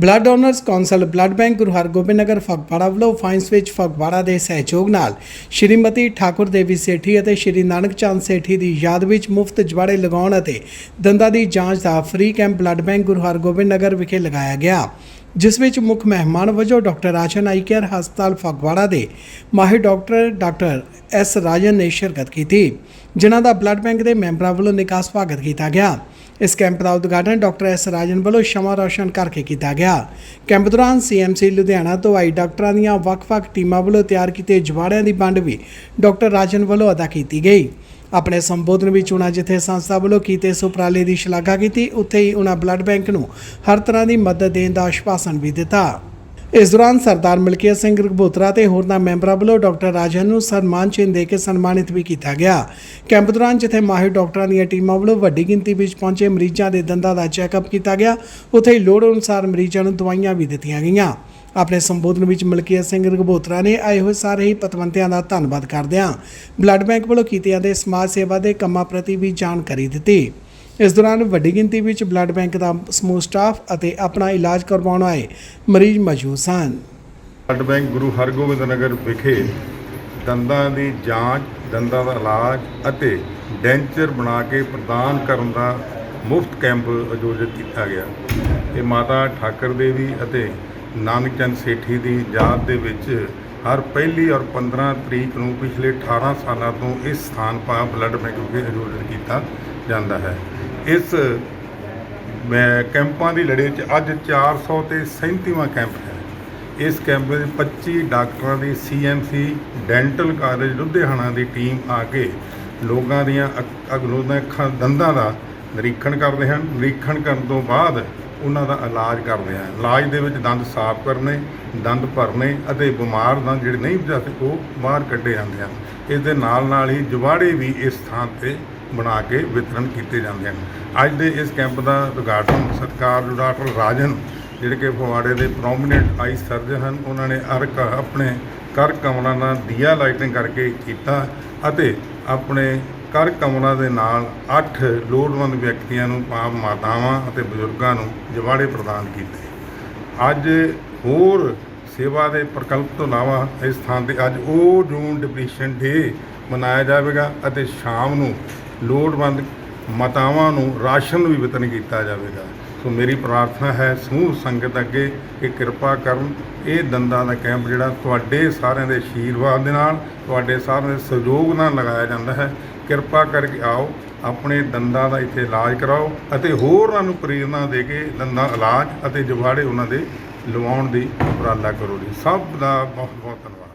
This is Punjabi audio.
Blood donors council blood bank Guru Hargobind Nagar Phagwara ਵੱਲੋਂ ਫਾਈਨਸ ਵਿੱਚ ਫਗਵਾੜਾ ਦੇ ਸਹਿਯੋਗ ਨਾਲ ਸ਼੍ਰੀਮਤੀ ਠਾਕੁਰ ਦੇਵੀ ਸੇਠੀ ਅਤੇ ਸ਼੍ਰੀ ਨਾਨਕ ਚੰਦ ਸੇਠੀ ਦੀ ਯਾਦ ਵਿੱਚ ਮੁਫਤ ਜਵਾੜੇ ਲਗਾਉਣ ਅਤੇ ਦੰਦਾਂ ਦੀ ਜਾਂਚ ਦਾ free camp blood bank Guru Hargobind Nagar ਵਿਖੇ ਲਗਾਇਆ ਗਿਆ। ਜਿਸ ਵਿੱਚ ਮੁੱਖ ਮਹਿਮਾਨ ਵਜੋਂ ਡਾਕਟਰ ਰਾਜਨ ਆਈ ਕੇਅਰ ਹਸਪਤਾਲ ਫਗਵਾੜਾ ਦੇ ਮਾਹਿਰ ਡਾਕਟਰ ਡਾਕਟਰ ਐਸ ਰਾਜਨ ਨੇ ਸ਼ਿਰਕਤ ਕੀਤੀ, ਜਿਨ੍ਹਾਂ ਦਾ ਬਲੱਡ ਬੈਂਕ ਦੇ ਮੈਂਬਰਾਂ ਵੱਲੋਂ ਨਿੱਘਾ ਸਵਾਗਤ ਕੀਤਾ ਗਿਆ। ਇਸ ਕੈਂਪ ਦਾ ਉਦਘਾਟਨ ਡਾਕਟਰ ਐਸ ਰਾਜਨ ਵੱਲੋਂ ਸ਼ਮਾ ਰੌਸ਼ਨ ਕਰਕੇ ਕੀਤਾ ਗਿਆ। ਕੈਂਪ ਦੌਰਾਨ ਸੀਐਮਸੀ ਲੁਧਿਆਣਾ ਤੋਂ ਆਈ ਡਾਕਟਰਾਂ ਦੀਆਂ ਵੱਖ-ਵੱਖ ਟੀਮਾਂ ਵੱਲੋਂ ਤਿਆਰ ਕੀਤੇ ਜਵਾੜਿਆਂ ਦੀ ਵੰਡ ਵੀ ਡਾਕਟਰ ਰਾਜਨ ਵੱਲੋਂ ਅਦਾ ਕੀਤੀ ਗਈ। ਆਪਣੇ ਸੰਬੋਧਨ ਵਿੱਚ ਉਹਨਾਂ ਜਿੱਥੇ ਸੰਸਥਾ ਵੱਲੋਂ ਕੀਤੇ ਇਸ ਉਪਰਾਲੇ ਦੀ ਸ਼ਲਾਘਾ ਕੀਤੀ, ਉੱਥੇ ਹੀ ਉਹਨਾਂ ਬਲੱਡ ਬੈਂਕ ਨੂੰ ਹਰ ਤਰ੍ਹਾਂ ਦੀ ਮਦਦ ਦੇਣ ਦਾ ਆਸ਼ਵਾਸਨ ਵੀ ਦਿੱਤਾ। ਇਸ ਦੌਰਾਨ ਸਰਦਾਰ ਮਲਕੀਤ ਸਿੰਘ ਰਘਬੋਤਰਾ ਤੇ ਹੋਰਨਾਂ ਮੈਂਬਰਾਂ ਵੱਲੋਂ ਡਾਕਟਰ ਰਾਜਨ ਨੂੰ ਸਨਮਾਨ ਚਿੰਨ੍ਹ ਦੇ ਕੇ ਸਨਮਾਨਿਤ ਵੀ ਕੀਤਾ ਗਿਆ। ਕੈਂਪ ਦੌਰਾਨ ਜਿੱਥੇ ਮਾਹਿਰ ਡਾਕਟਰਾਂ ਦੀਆਂ ਟੀਮਾਂ ਵੱਲੋਂ ਵੱਡੀ ਗਿਣਤੀ ਵਿੱਚ ਪਹੁੰਚੇ ਮਰੀਜ਼ਾਂ ਦੇ ਦੰਦਾਂ ਦਾ ਚੈੱਕਅਪ ਕੀਤਾ ਗਿਆ, ਉੱਥੇ ਹੀ ਲੋੜ ਅਨੁਸਾਰ ਮਰੀਜ਼ਾਂ ਨੂੰ ਦਵਾਈਆਂ ਵੀ ਦਿੱਤੀਆਂ ਗਈਆਂ। ਆਪਣੇ ਸੰਬੋਧਨ ਵਿੱਚ ਮਲਕੀਤ ਸਿੰਘ ਰਘਬੋਤਰਾ ਨੇ ਆਏ ਹੋਏ ਸਾਰੇ ਹੀ ਪਤਵੰਤਿਆਂ ਦਾ ਧੰਨਵਾਦ ਕਰਦਿਆਂ ਬਲੱਡ ਬੈਂਕ ਵੱਲੋਂ ਕੀਤੇ ਜਾਂਦੇ ਸਮਾਜ ਸੇਵਾ ਦੇ ਕੰਮਾਂ ਪ੍ਰਤੀ ਵੀ ਜਾਣਕਾਰੀ ਦਿੱਤੀ। ਇਸ ਦੌਰਾਨ ਵੱਡੀ ਗਿਣਤੀ ਵਿੱਚ ਬਲੱਡ ਬੈਂਕ ਦਾ ਸਮੂਹ ਸਟਾਫ ਅਤੇ ਆਪਣਾ ਇਲਾਜ ਕਰਵਾਉਣ ਆਏ ਮਰੀਜ਼ ਮੌਜੂਦ ਸਨ। ਬਲੱਡ ਬੈਂਕ ਗੁਰੂ ਹਰਗੋਬਿੰਦ ਨਗਰ ਵਿਖੇ ਦੰਦਾਂ ਦੀ ਜਾਂਚ, ਦੰਦਾਂ ਦਾ ਇਲਾਜ ਅਤੇ ਡੈਂਚਰ ਬਣਾ ਕੇ ਪ੍ਰਦਾਨ ਕਰਨ ਦਾ ਮੁਫਤ ਕੈਂਪ ਆਯੋਜਿਤ ਕੀਤਾ ਗਿਆ। ਇਹ ਮਾਤਾ ਠਾਕਰ ਦੇਵੀ ਅਤੇ ਨਾਨਕ ਚੰਦ ਸੇਠੀ ਦੀ ਯਾਦ ਦੇ ਵਿੱਚ ਹਰ ਪਹਿਲੀ ਔਰ 15 ਤਰੀਕ ਨੂੰ ਪਿਛਲੇ 18 ਸਾਲਾਂ ਤੋਂ ਇਸ ਸਥਾਨ ਪਾ ਬਲੱਡ ਬੈਂਕ ਵਿਖੇ ਆਯੋਜਿਤ ਕੀਤਾ ਜਾਂਦਾ ਹੈ। ਇਸ, ਮੈਂ ਕੈਂਪਾਂ ਦੀ ਲੜੀ 'ਚ ਅੱਜ 400 ਤੇ 37ਵਾਂ ਕੈਂਪ ਹੈ। ਇਸ ਕੈਂਪ ਵਿੱਚ 25 ਡਾਕਟਰਾਂ ਦੀ ਸੀਐਮਸੀ ਡੈਂਟਲ ਕਾਲਜ, ਲੁਧਿਆਣਾ ਦੀ ਟੀਮ ਆ ਕੇ ਲੋਕਾਂ ਦੀਆਂ ਅੱਖ- ਅੱਖਾਂ, ਦੰਦਾਂ ਦਾ ਨਿਰੀਖਣ ਕਰਦੇ ਹਨ। ਨਿਰੀਖਣ ਕਰਨ ਤੋਂ ਬਾਅਦ ਉਹਨਾਂ ਦਾ ਇਲਾਜ ਕਰਦੇ ਹਨ। ਇਲਾਜ ਦੇ ਵਿੱਚ ਦੰਦ ਸਾਫ਼ ਕਰਨੇ, ਦੰਦ ਭਰਨੇ ਅਤੇ ਬਿਮਾਰ ਦੰਦ ਜਿਹੜੇ ਨਹੀਂ ਬਚਾ ਉਹ ਬਾਹਰ ਕੱਢੇ ਜਾਂਦੇ ਹਨ। ਇਸ ਦੇ ਨਾਲ ਨਾਲ ਹੀ ਜਵਾੜੇ ਵੀ ਇਸ ਥਾਂ ਤੇ ਬਣਾ ਕੇ ਵਿਤਰਨ ਕੀਤੇ ਜਾਂਦੇ ਹਨ। ਅੱਜ ਦੇ ਇਸ ਕੈਂਪ ਦਾ ਉਦਘਾਟਨ ਸਤਿਕਾਰਯੋਗ ਡਾਕਟਰ ਰਾਜਨ, ਜਿਹੜੇ ਕਿ ਫਗਵਾੜੇ ਦੇ ਪ੍ਰੋਮਿਨੈਂਟ ਆਈ ਸਰਜਨ ਹਨ, ਉਹਨਾਂ ਨੇ ਅਰ ਕ- ਆਪਣੇ ਕਰ ਕਮਲਾਂ ਨਾਲ ਦੀਆ ਲਾਈਟਿੰਗ ਕਰਕੇ ਕੀਤਾ ਅਤੇ ਆਪਣੇ ਕਰ ਕਮਲਾਂ ਦੇ ਨਾਲ 8 ਲੋੜਵੰਦ ਵਿਅਕਤੀਆਂ ਨੂੰ ਆਪ ਮਾਤਾਵਾਂ ਅਤੇ ਬਜ਼ੁਰਗਾਂ ਨੂੰ ਜਵਾੜੇ ਪ੍ਰਦਾਨ ਕੀਤੇ। ਅੱਜ ਹੋਰ ਸੇਵਾ ਦੇ ਪ੍ਰਕਲਪ ਤੋਂ ਇਲਾਵਾ ਇਸ ਥਾਂ ਤੇ ਅੱਜ ਉਹ ਜੂਨ ਡਿਪਰੈਸ਼ਨ ਡੇ ਮਨਾਇਆ ਜਾਵੇਗਾ ਅਤੇ ਸ਼ਾਮ ਨੂੰ ਲੋੜਵੰਦ ਮਾਤਾਵਾਂ ਨੂੰ ਰਾਸ਼ਨ ਵੀ ਵਿਤਰਨ ਕੀਤਾ ਜਾਵੇਗਾ। ਸੋ ਮੇਰੀ ਪ੍ਰਾਰਥਨਾ ਹੈ, ਸਮੂਹ ਸੰਗਤ ਅੱਗੇ ਕਿ ਕਿਰਪਾ ਕਰਨ, ਇਹ ਦੰਦਾਂ ਦਾ ਕੈਂਪ ਜਿਹੜਾ ਤੁਹਾਡੇ ਸਾਰਿਆਂ ਦੇ ਆਸ਼ੀਰਵਾਦ ਦੇ ਨਾਲ, ਤੁਹਾਡੇ ਸਾਰਿਆਂ ਦੇ ਸਹਿਯੋਗ ਨਾਲ ਲਗਾਇਆ ਜਾਂਦਾ ਹੈ। ਕਿਰਪਾ ਕਰਕੇ ਆਓ, ਆਪਣੇ ਦੰਦਾਂ ਦਾ ਇੱਥੇ ਇਲਾਜ ਕਰਾਓ ਅਤੇ ਹੋਰਾਂ ਨੂੰ ਪ੍ਰੇਰਨਾ ਦੇ ਕੇ ਦੰਦਾਂ ਇਲਾਜ ਅਤੇ ਜਵਾੜੇ ਉਹਨਾਂ ਦੇ ਲਵਾਉਣ ਦੀ ਉਪਰਾਲਾ ਕਰੋ ਜੀ। ਸਭ ਦਾ ਬਹੁਤ ਬਹੁਤ ਧੰਨਵਾਦ।